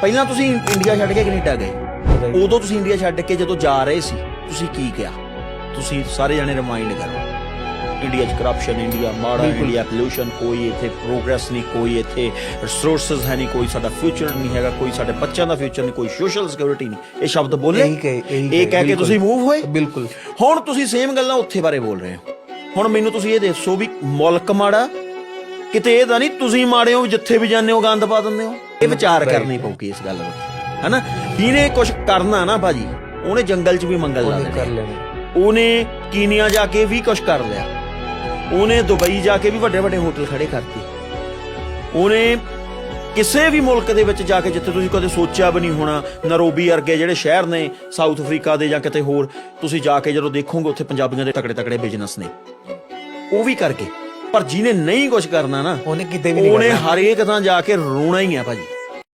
ਪਹਿਲਾਂ ਤੁਸੀਂ ਇੰਡੀਆ ਛੱਡ ਕੇ ਕੈਨੇਡਾ ਗਏ। ਉਦੋਂ ਤੁਸੀਂ ਇੰਡੀਆ ਛੱਡ ਕੇ ਜਦੋਂ ਜਾ ਰਹੇ ਸੀ ਤੁਸੀਂ ਕੀ ਕਿਹਾ? ਤੁਸੀਂ ਸਾਰੇ ਜਣੇ ਰਿਮਾਈਂਡ ਕਰੋ। ਇੰਡੀਆ 'ਚ ਕਰਪਸ਼ਨ ਇੰਡੀਆ ਮਾੜਾ ਇੰਡੀਆ ਪੋਲੂਸ਼ਨ ਕੋਈ ਇੱਥੇ ਪ੍ਰੋਗਰੈਸ ਨਹੀਂ ਕੋਈ ਇੱਥੇ ਰਿਸੋਰਸਸ ਹੈ ਨਹੀਂ ਕੋਈ ਸਾਡਾ ਫਿਊਚਰ ਨਹੀਂ ਹੈਗਾ ਕੋਈ ਸਾਡੇ ਬੱਚਿਆਂ ਦਾ ਫਿਊਚਰ ਨਹੀਂ ਕੋਈ ਸੋਸ਼ਲ ਸਿਕਿਉਰਿਟੀ ਨਹੀਂ। ਇਹ ਸ਼ਬਦ ਬੋਲੇ? ਇਹੀ ਕਹੇ- ਕੇ। ਤੁਸੀਂ ਮੂਵ ਹੋਏ? ਬਿਲਕੁਲ। ਹੁਣ ਤੁਸੀਂ ਸੇਮ ਗੱਲਾਂ ਉੱਥੇ ਬਾਰੇ ਬੋਲ ਰਹੇ ਹੋ। ਹੁਣ ਮੈਨੂੰ ਤੁਸੀਂ ਇਹ ਦੱਸੋ ਵੀ ਮੁਲਕ ਮਾੜਾ ਕਿਤੇ ਇਹ ਤਾਂ ਨਹੀਂ ਤੁਸੀਂ ਮਾੜੇ ਹੋ ਜਿੱਥੇ ਵੀ ਜਾਂਦੇ ਹੋ ਗੰਦ ਪਾ ਦਿੰਦੇ ਹੋ। ਇਹ ਵਿਚਾਰ ਕਰਨੀ ਪਊਗੀ ਇਸ ਗੱਲ ਉੱਤੇ ਹੈਨਾ? ਜਿਹਨੇ ਕੁਝ ਕਰਨਾ ਨਾ ਭਾਜੀ? ਉਹਨੇ ਜੰਗਲ 'ਚ ਵੀ ਮੰਗਲ ਲਾ ਲੈਣਾ। ਉਹਨੇ ਕੀਨੀਆ ਜਾ ਕੇ ਵੀ ਕੁਝ ਕਰ ਲਿਆ। ਉਹਨੇ ਦੁਬਈ ਜਾ ਕੇ ਵੀ ਵੱਡੇ ਵੱਡੇ ਹੋਟਲ ਖੜੇ ਕਰਤੇ। ਉਹਨੇ ਕਿਸੇ ਵੀ ਮੁਲਕ ਦੇ ਵਿੱਚ ਜਾ ਕੇ ਜਿੱਥੇ ਤੁਸੀਂ ਕਦੇ ਸੋਚਿਆ ਵੀ ਨਹੀਂ ਹੋਣਾ ਨਰੋਬੀ ਵਰਗੇ ਜਿਹੜੇ ਸ਼ਹਿਰ ਨੇ ਸਾਊਥ ਅਫਰੀਕਾ ਦੇ ਜਾਂ ਕਿਤੇ ਹੋਰ ਤੁਸੀਂ ਜਾ ਕੇ ਜਦੋਂ ਦੇਖੋਗੇ ਉੱਥੇ ਪੰਜਾਬੀਆਂ ਦੇ ਤਕੜੇ ਤਕੜੇ ਬਿਜ਼ਨਸ ਨੇ। ਉਹ ਵੀ ਕਰਕੇ ਪਰ ਜਿਹਨੇ ਨਹੀਂ ਕੁਝ ਕਰਨਾ ਨਾ ਉਹਨੇ ਕਿਤੇ ਵੀ ਨਹੀਂ ਉਹਨੇ ਕਰਨਾ। ਹਰੇਕ ਥਾਂ ਜਾ ਕੇ ਰੋਣਾ ਹੀ ਆ ਭਾਜੀ